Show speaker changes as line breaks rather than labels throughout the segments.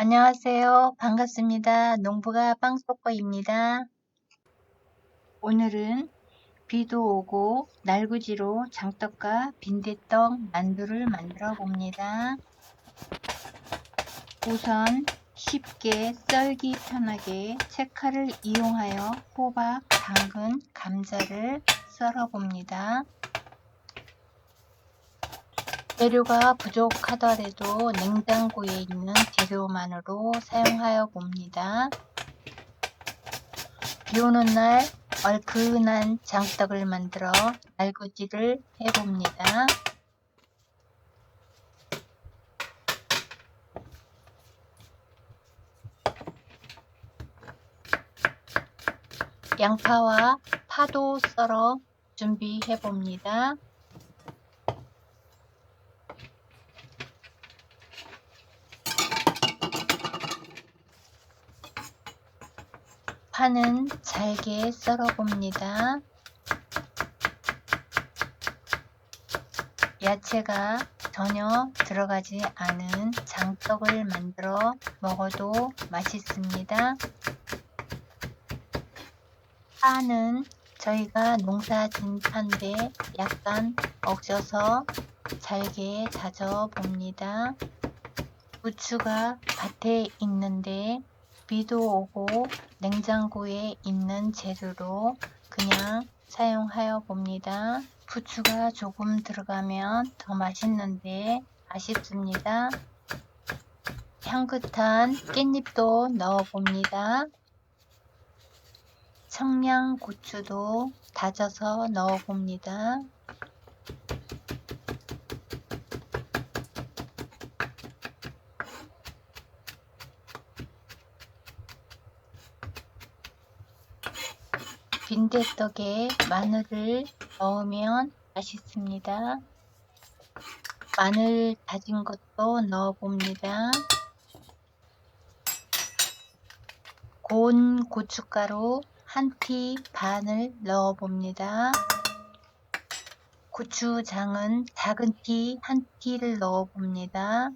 안녕하세요. 반갑습니다. 농부가 빵쏘꺼입니다. 오늘은 비도 오고 날구지로 장떡과 빈대떡 만두를 만들어 봅니다. 우선 쉽게 썰기 편하게 채칼을 이용하여 호박, 당근, 감자를 썰어 봅니다. 재료가 부족하더라도 냉장고에 있는 재료만으로 사용하여 봅니다. 비 오는 날 얼큰한 장떡을 만들어 날구지를 해봅니다. 양파와 파도 썰어 준비해 봅니다. 파는 잘게 썰어 봅니다. 야채가 전혀 들어가지 않은 장떡을 만들어 먹어도 맛있습니다. 파는 저희가 농사 진 파인데 약간 억져서 잘게 다져 봅니다. 부추가 밭에 있는데 비도 오고 냉장고에 있는 재료로 그냥 사용하여 봅니다. 부추가 조금 들어가면 더 맛있는데 아쉽습니다. 향긋한 깻잎도 넣어 봅니다. 청양고추도 다져서 넣어 봅니다. 빈대떡에 마늘을 넣으면 맛있습니다. 마늘 다진 것도 넣어 봅니다. 고운 고춧가루 한 티 반을 넣어 봅니다. 고추장은 작은 티 한 티를 넣어 봅니다.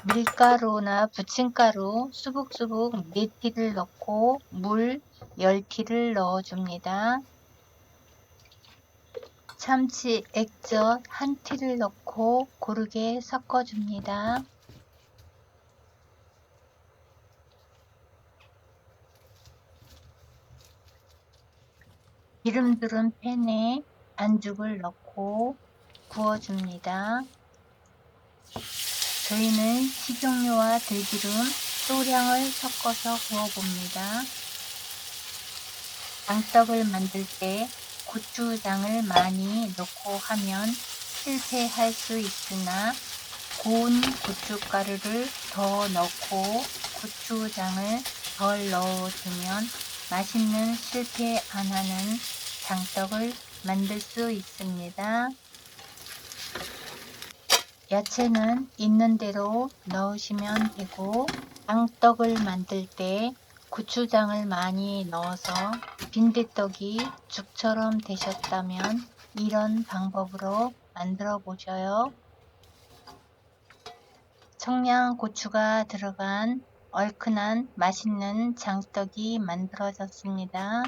밀가루나 부침가루 수북수북 4티를 넣고 물 10티를 넣어줍니다. 참치 액젓 1티를 넣고 고르게 섞어줍니다. 기름 두른 팬에 반죽을 넣고 구워줍니다. 저희는 식용유와 들기름, 소량을 섞어서 구워봅니다. 장떡을 만들 때 고추장을 많이 넣고 하면 실패할 수 있으나 고운 고춧가루를 더 넣고 고추장을 덜 넣어주면 맛있는 실패 안 하는 장떡을 만들 수 있습니다. 야채는 있는 대로 넣으시면 되고 장떡을 만들 때 고추장을 많이 넣어서 빈대떡이 죽처럼 되셨다면 이런 방법으로 만들어 보셔요. 청양고추가 들어간 얼큰한 맛있는 장떡이 만들어졌습니다.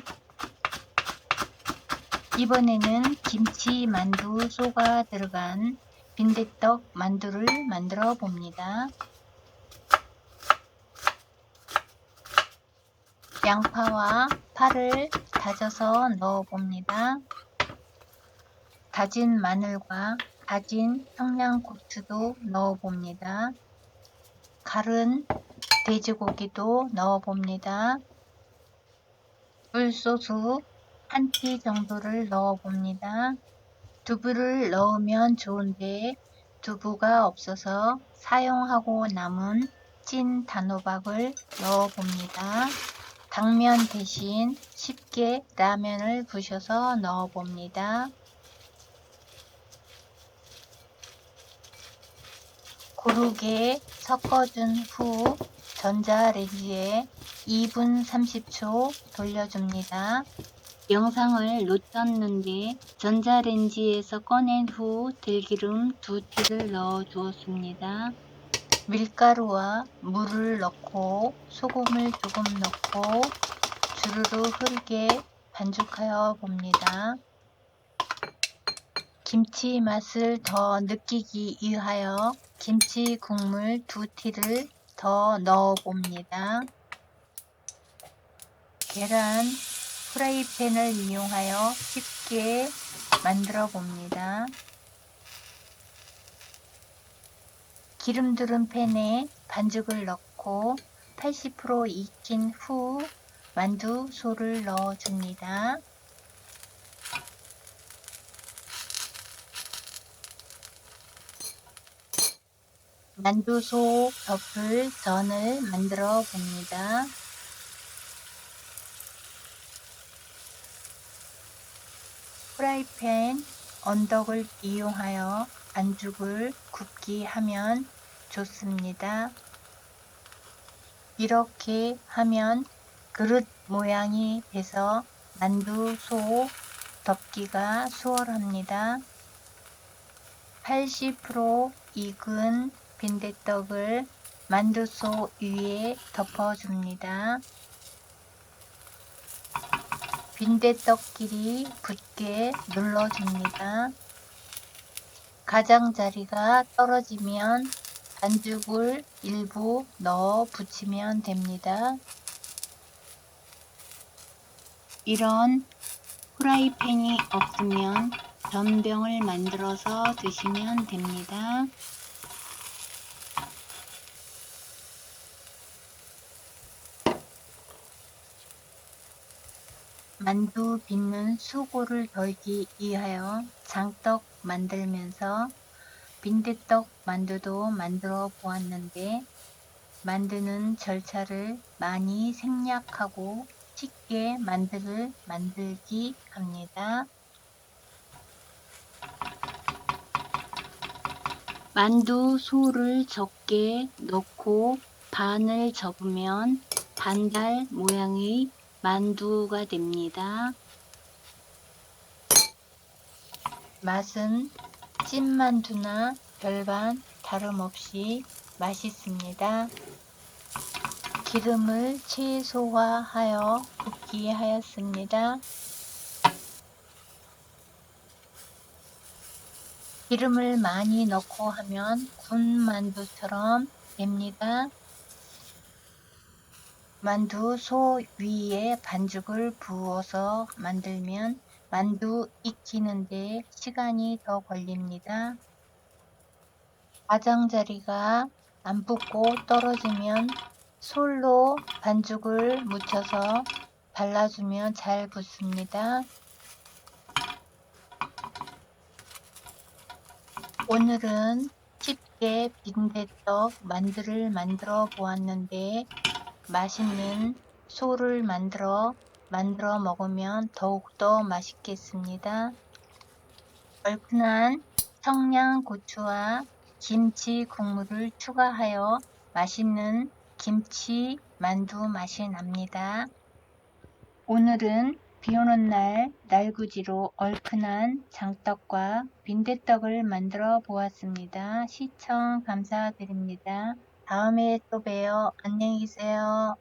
이번에는 김치 만두 소가 들어간 빈대떡 만두를 만들어 봅니다. 양파와 파를 다져서 넣어 봅니다. 다진 마늘과 다진 청양고추도 넣어 봅니다. 갈은 돼지고기도 넣어 봅니다. 꿀소스 한티 정도를 넣어 봅니다. 두부를 넣으면 좋은데 두부가 없어서 사용하고 남은 찐 단호박을 넣어 봅니다. 당면 대신 쉽게 라면을 부셔서 넣어 봅니다. 고르게 섞어준 후 전자레인지에 2분 30초 돌려줍니다. 영상을 놓쳤는데 전자레인지에서 꺼낸 후 들기름 2티를 넣어 주었습니다. 밀가루와 물을 넣고 소금을 조금 넣고 주르르 흐르게 반죽하여 봅니다. 김치 맛을 더 느끼기 위하여 김치 국물 두 티를 더 넣어 봅니다. 계란 프라이팬을 이용하여 쉽게 만들어 봅니다. 기름 두른 팬에 반죽을 넣고 80% 익힌 후 만두 소를 넣어 줍니다. 만두소 덮을 전을 만들어 봅니다. 프라이팬 언덕을 이용하여 반죽을 굽게 하면 좋습니다. 이렇게 하면 그릇 모양이 돼서 만두 소 덮기가 수월합니다. 80% 익은 빈대떡을 만두소 위에 덮어줍니다. 빈대떡끼리 붙게 눌러줍니다. 가장자리가 떨어지면 반죽을 일부 넣어 붙이면 됩니다. 이런 프라이팬이 없으면 전병을 만들어서 드시면 됩니다. 만두 빚는 수고를 덜기 위하여 장떡 만들면서 빈대떡 만두도 만들어 보았는데 만드는 절차를 많이 생략하고 쉽게 만두를 만들기 합니다. 만두 소를 적게 넣고 반을 접으면 반달 모양의 만두가 됩니다. 맛은 찐만두나 별반 다름없이 맛있습니다. 기름을 최소화하여 굽게 하였습니다. 기름을 많이 넣고 하면 군만두처럼 됩니다. 만두 소 위에 반죽을 부어서 만들면 만두 익히는데 시간이 더 걸립니다. 가장자리가 안 붙고 떨어지면 솔로 반죽을 묻혀서 발라주면 잘 붙습니다. 오늘은 쉽게 빈대떡 만두를 만들어 보았는데 맛있는 소를 만들어 만들어 먹으면 더욱더 맛있겠습니다. 얼큰한 청양고추와 김치 국물을 추가하여 맛있는 김치 만두 맛이 납니다. 오늘은 비 오는 날 날구지로 얼큰한 장떡과 빈대떡을 만들어 보았습니다. 시청 감사드립니다. 다음에 또 봬요. 안녕히 계세요.